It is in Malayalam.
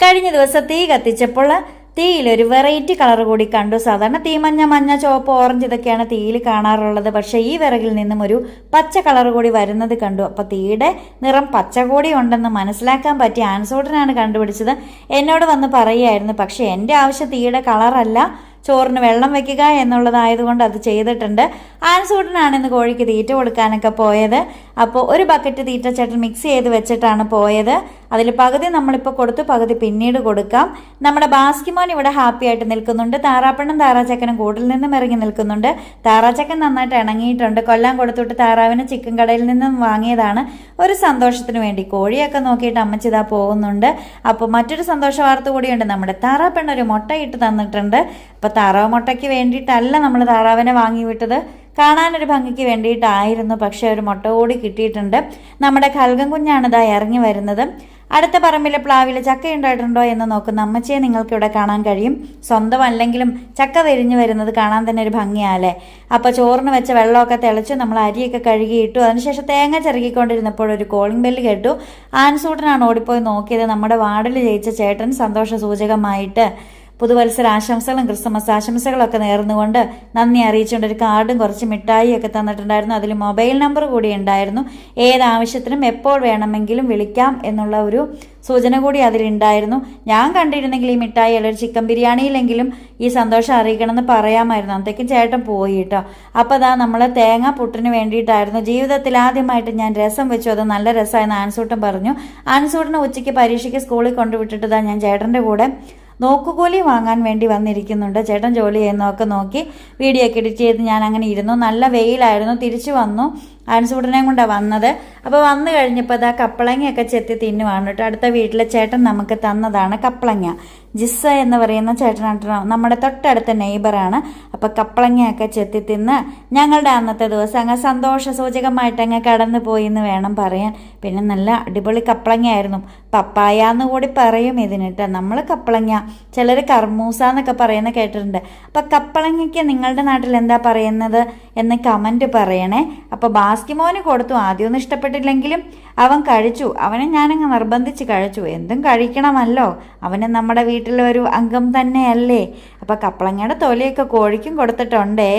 കഴിഞ്ഞ ദിവസം തീ കത്തിച്ചപ്പോൾ തീയിൽ ഒരു വെറൈറ്റി കളർ കൂടി കണ്ടു. സാധാരണ തീ മഞ്ഞ മഞ്ഞ ചുവപ്പ് ഓറഞ്ച് ഇതൊക്കെയാണ് തീയിൽ കാണാറുള്ളത്. പക്ഷേ ഈ വിറകിൽ നിന്നും ഒരു പച്ച കളർ കൂടി വരുന്നത് കണ്ടു. അപ്പോൾ തീയുടെ നിറം പച്ച കൂടി ഉണ്ടെന്ന് മനസ്സിലാക്കാൻ പറ്റിയ ആൻസോട്ടനാണ് കണ്ടുപിടിച്ചത്. എന്നോട് വന്ന് പറയുമായിരുന്നു പക്ഷേ എന്റെ ആവശ്യം തീയുടെ കളറല്ല ചോറിന് വെള്ളം വെക്കുക എന്നുള്ളതായതുകൊണ്ട് അത് ചെയ്തിട്ടുണ്ട്. ആൻസൂട്ടനാണ് ഇന്ന് കോഴിക്ക് തീറ്റ കൊടുക്കാനൊക്കെ പോയത്. അപ്പോൾ ഒരു ബക്കറ്റ് തീറ്റ ചേട്ടൻ മിക്സ് ചെയ്ത് വെച്ചിട്ടാണ് പോയത്. അതിൽ പകുതി നമ്മളിപ്പോൾ കൊടുത്തു പകുതി പിന്നീട് കൊടുക്കാം. നമ്മുടെ ബാസ്കിമോൻ ഇവിടെ ഹാപ്പി ആയിട്ട് നിൽക്കുന്നുണ്ട്. താറാപ്പണ്ണും താറാച്ചക്കനും കൂട്ടിൽ നിന്നും ഇറങ്ങി നിൽക്കുന്നുണ്ട്. താറാച്ചക്കൻ നന്നായിട്ട് ഇണങ്ങിയിട്ടുണ്ട്. കൊല്ലാൻ കൊടുത്തിട്ട് താറാവിന് ചിക്കൻ കടയിൽ നിന്നും വാങ്ങിയതാണ്. ഒരു സന്തോഷത്തിന് വേണ്ടി കോഴിയൊക്കെ നോക്കിയിട്ട് അമ്മച്ചിതാ പോകുന്നുണ്ട്. അപ്പോൾ മറ്റൊരു സന്തോഷ വാർത്ത കൂടിയുണ്ട്. നമ്മുടെ താറാപ്പെണ്ണ ഒരു മുട്ട ഇട്ട് തന്നിട്ടുണ്ട്. അപ്പോൾ താറാവ് മുട്ടയ്ക്ക് വേണ്ടിയിട്ടല്ല നമ്മൾ താറാവിനെ വാങ്ങി വിട്ടത്. കാണാനൊരു ഭംഗിക്ക് വേണ്ടിയിട്ടായിരുന്നു. പക്ഷേ ഒരു മുട്ട കൂടി കിട്ടിയിട്ടുണ്ട്. നമ്മുടെ കൽകം കുഞ്ഞാണ് ഇതാ ഇറങ്ങി വരുന്നത്. അടുത്ത പറമ്പിലെ പ്ലാവിൽ ചക്ക ഉണ്ടായിട്ടുണ്ടോ എന്ന് നോക്കുന്ന അമ്മച്ചിയെ നിങ്ങൾക്ക് ഇവിടെ കാണാൻ കഴിയും. സ്വന്തം അല്ലെങ്കിലും ചക്ക വിരിഞ്ഞു വരുന്നത് കാണാൻ തന്നെ ഒരു ഭംഗിയാലേ അപ്പോൾ ചോറിന് വെച്ച വെള്ളമൊക്കെ തിളച്ചു നമ്മൾ അരിയൊക്കെ കഴുകിയിട്ടു അതിനുശേഷം തേങ്ങ ചിറകിക്കൊണ്ടിരുന്നപ്പോൾ ഒരു കോളിംഗ് ബെല്ല് കേട്ടു. ആൻസൂട്ടനാണ് ഓടിപ്പോയി നോക്കിയത്. നമ്മുടെ വാർഡിൽ ജയിച്ച ചേട്ടൻ സന്തോഷ സൂചകമായിട്ട്. പുതുവത്സര ആശംസകളും ക്രിസ്മസ് ആശംസകളൊക്കെ നേർന്നുകൊണ്ട് നന്ദി അറിയിച്ചുകൊണ്ട് ഒരു കാർഡും കുറച്ച് മിഠായി ഒക്കെ തന്നിട്ടുണ്ടായിരുന്നു. അതിൽ മൊബൈൽ നമ്പർ കൂടി ഉണ്ടായിരുന്നു. ഏതാവശ്യത്തിനും എപ്പോൾ വേണമെങ്കിലും വിളിക്കാം എന്നുള്ള ഒരു സൂചന കൂടി അതിലുണ്ടായിരുന്നു ഞാൻ കണ്ടിരുന്നെങ്കിൽ ഈ മിഠായി അല്ലെങ്കിൽ ചിക്കൻ ബിരിയാണിയിലെങ്കിലും ഈ സന്തോഷം അറിയിക്കണമെന്ന് പറയാമായിരുന്നു. അന്നത്തേക്കും ചേട്ടൻ പോയി കേട്ടോ. അപ്പോൾ അതാ നമ്മൾ തേങ്ങ പുട്ടിന് വേണ്ടിയിട്ടായിരുന്നു ജീവിതത്തിൽ ആദ്യമായിട്ട് ഞാൻ രസം വെച്ചു. അത് നല്ല രസമായെന്ന് ആൻസൂട്ടൻ പറഞ്ഞു. ആൻസൂട്ടനെ ഉച്ചയ്ക്ക് പരീക്ഷയ്ക്ക് സ്കൂളിൽ കൊണ്ടുവിട്ടിട്ട് ഞാൻ ചേട്ടന്റെ കൂടെ നോക്കുകൂലി വാങ്ങാൻ വേണ്ടി വന്നിരിക്കുന്നുണ്ട്. ചേട്ടൻ ജോലി ചെയ്യുന്നതൊക്കെ നോക്കി വീഡിയോ ഒക്കെ എഡിറ്റ് ചെയ്ത് ഞാൻ അങ്ങനെ ഇരുന്നു. നല്ല വെയിലായിരുന്നു. തിരിച്ചു വന്നു. ആൻസൂടനെയും കൊണ്ടാണ് വന്നത്. അപ്പോൾ വന്നു കഴിഞ്ഞപ്പോൾ അതാ കപ്പളങ്ങയൊക്കെ ചെത്തി തിന്നുവാണ് കേട്ടോ. അടുത്ത വീട്ടിലെ ചേട്ടൻ നമുക്ക് തന്നതാണ് കപ്പളങ്ങ. ജിസ്സ എന്ന് പറയുന്ന ചേട്ടനാട്ടോ നമ്മുടെ തൊട്ടടുത്ത നെയ്ബറാണ്. അപ്പോൾ കപ്പളങ്ങയൊക്കെ ചെത്തി തിന്ന് ഞങ്ങളുടെ അന്നത്തെ ദിവസം അങ്ങ് സന്തോഷ സൂചകമായിട്ട് അങ്ങ് കടന്നു പോയി എന്ന് വേണം പറയാൻ. പിന്നെ നല്ല അടിപൊളി കപ്പളങ്ങയായിരുന്നു. പപ്പായ എന്ന് കൂടി പറയും ഇതിനിട്ട് നമ്മൾ കപ്പളങ്ങ. ചിലർ കർമൂസ എന്നൊക്കെ പറയുന്ന കേട്ടിട്ടുണ്ട്. അപ്പോൾ കപ്പളങ്ങയ്ക്ക് നിങ്ങളുടെ നാട്ടിൽ എന്താ പറയുന്നത് എന്ന് കമന്റ് പറയണേ. അപ്പോൾ ബാസ്കിമോന് കൊടുത്തു. ആദ്യമൊന്നും ഇഷ്ടപ്പെട്ടില്ലെങ്കിലും അവൻ കഴിച്ചു. അവനെ ഞാനങ്ങ് നിർബന്ധിച്ച് കഴിച്ചു. എന്തും കഴിക്കണമല്ലോ. അവന് നമ്മുടെ വീട്ടിലെ ഒരു അംഗം തന്നെയല്ലേ. അപ്പം കപ്പളങ്ങയുടെ തൊലിയൊക്കെ കോഴിക്കും കൊടുത്തിട്ടുണ്ടേ.